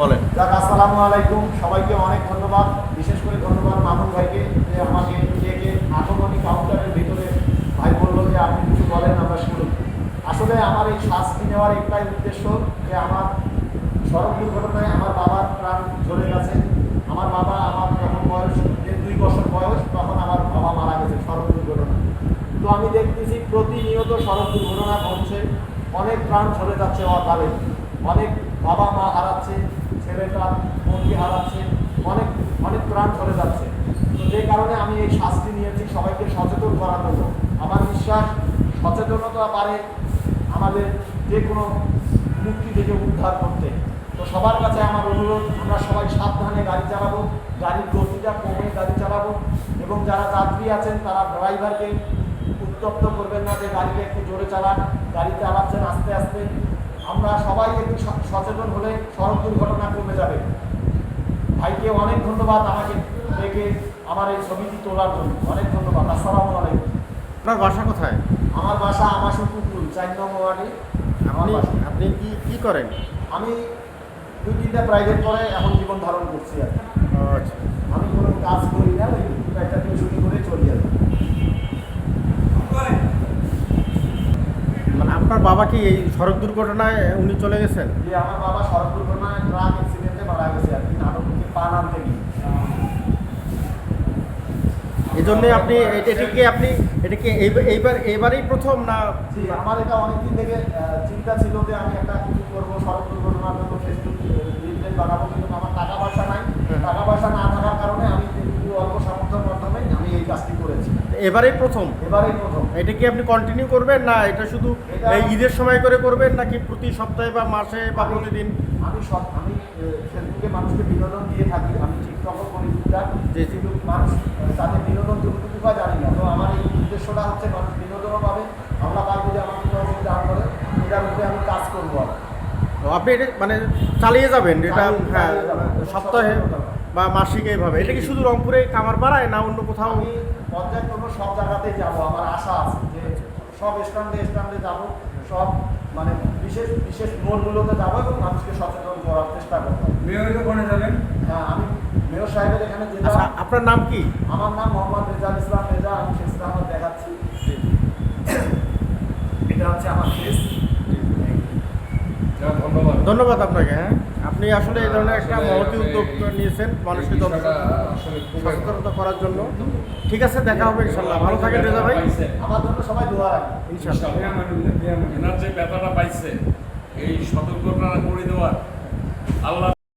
বলেন। যাক, আসসালামু আলাইকুম। সবাইকে অনেক ধন্যবাদ। বিশেষ করে ধন্যবাদ মামুন ভাইকে যে আমাকে ডেকে আগমনী কাউন্টারের ভিতরে ভাই বলল যে আপনি কিছু বলেন, আমরা শুনুন। আসলে আমার এই শাস্তি নেওয়ার একটাই উদ্দেশ্য যে আমার সড়ক দুর্ঘটনায় আমার বাবার প্রাণ চলে গেছে। আমার বাবা আমার যখন বয়স দেড় দুই বছর বয়স, তখন আমার বাবা মারা গেছে সড়ক দুর্ঘটনা তো আমি দেখতেছি প্রতিনিয়ত সড়ক দুর্ঘটনা ঘটছে। অনেক প্রাণ চলে যাচ্ছে অকালে। অনেক বাবা মা হারাচ্ছে। ছেলেটা বন্ধু হারাচ্ছে, অনেক অনেক প্রাণ চলে যাচ্ছে। তো যে কারণে আমি এই শাস্তি নিয়েছি, সবাইকে সচেতন করার জন্য আমার বিশ্বাস, সচেতনতা পারে আমাদের যে কোনো মুক্তি থেকে উদ্ধার করতে। তো সবার কাছে আমার অনুরোধ, আমরা সবাই সাবধানে গাড়ি চালাবো, গাড়ির গতিটা কমে গাড়ি চালাবো, এবং যারা যাত্রী আছেন, তারা ড্রাইভারকে উত্তপ্ত করবেন না যে গাড়িটা একটু জোরে চালান গাড়ি চালাচ্ছেন আস্তে আস্তে। আমরা সচেতন হলে সড়ক দুর্ঘটনা কমে যাবে। ভাইকে অনেক ধন্যবাদ আমাকে ডেকে আমার এই ছবিটি তোলার জন্য। অনেক ধন্যবাদ। আসসালামু আলাইকুম। আপনার বাসা কোথায়? আমার বাসা আমার কুকুর চার নম্বর ওয়ার্ডে। আপনি আপনি কি কি করেন? আমি দুই তিনটা প্রাইভেট করে এখন জীবন ধারণ করছি আর কি। আচ্ছা। আমি কোনো কাজ করি না ওই একটা টিউশনি করে চলি আর কি। মানে আপনার বাবা কি এই সড়ক দুর্ঘটনায় উনি চলে গেছেন? যে আমার বাবা সড়ক দুর্ঘটনায় ট্রাক অ্যাক্সিডেন্টে মারা গেছে আর কি নাটক থেকে পা নামতে গিয়ে এই জন্যে আপনি এটিকে আপনি এটা কি এইবার এইবার এবারেই প্রথম না? জি আমার এটা অনেকদিন থেকে আহ, চিন্তা ছিল যে আমি একটা কিছু করব সড়ক দুর্ঘটনার জন্য ফেসবুক লিঙ্কডইন বানাবো কিন্তু আমার টাকা পয়সা নাই হুম। টাকা পয়সা না থাকার কারণে আমি একটু অল্প সামর্থ্যের মাধ্যমে আমি এই কাজটি করেছি এবারেই প্রথম? এবারেই প্রথম। এটা কি আপনি কন্টিনিউ করবেন? না এটা শুধু এই ঈদের সময় করে করবেন নাকি প্রতি সপ্তাহে বা মাসে বা প্রতিদিন? আমি সব আমি ফেসবুকে মানুষকে বিনোদন দিয়ে থাকি। আমি টিকটকও করি জি। কিন্তু মানুষ তাদের বিনোদন যতটুকু পায় জানি না। তো আমার এই উদ্দেশ্যটা হচ্ছে মানুষ বিনোদনও পাবে। আমরা পারব যে কোনো কিছু দান করে এটার উপরে আমি কাজ করব। তো আপনি এটা মানে চালিয়ে যাবেন এটা হ্যাঁ। সপ্তাহে বা মাসিক এইভাবে। এটা কি শুধু রংপুরে কামারপাড়ায় না অন্য কোথাও? আমি পর্যায় করব সব জায়গাতেই যাব আমার আশা আছে যে সব স্ট্যান্ডে স্ট্যান্ডে যাব সব মানে বিশেষ বিশেষ মোড়গুলোতে যাব এবং মানুষকে সচেতন করার চেষ্টা করব। মেয়র ওখানে যাবেন? হ্যাঁ আমি মেয়র সাহেবের এখানে আচ্ছা যেতাম আপনার নাম কি? আমার নাম মোহাম্মদ রেজাল ইসলাম রেজা আমি শেষ আহমদ দেখাচ্ছি। এটা হচ্ছে আমার ফেস ধন্যবাদ ধন্যবাদ আপনাকে হ্যাঁ। আপনি আসলে এই ধরনের একটা মহতি উদ্যোগ নিয়েছেন মানুষকে সচেতনতা করার জন্য। ঠিক আছে, দেখা হবে ইনশাল্লাহ ভালো থাকেন রেজা ভাই। আমার জন্য সবাই দোয়া ইনশাল্লাহ যে ব্যথাটা পাইছে, এই সতর্কতা করে দেওয়ার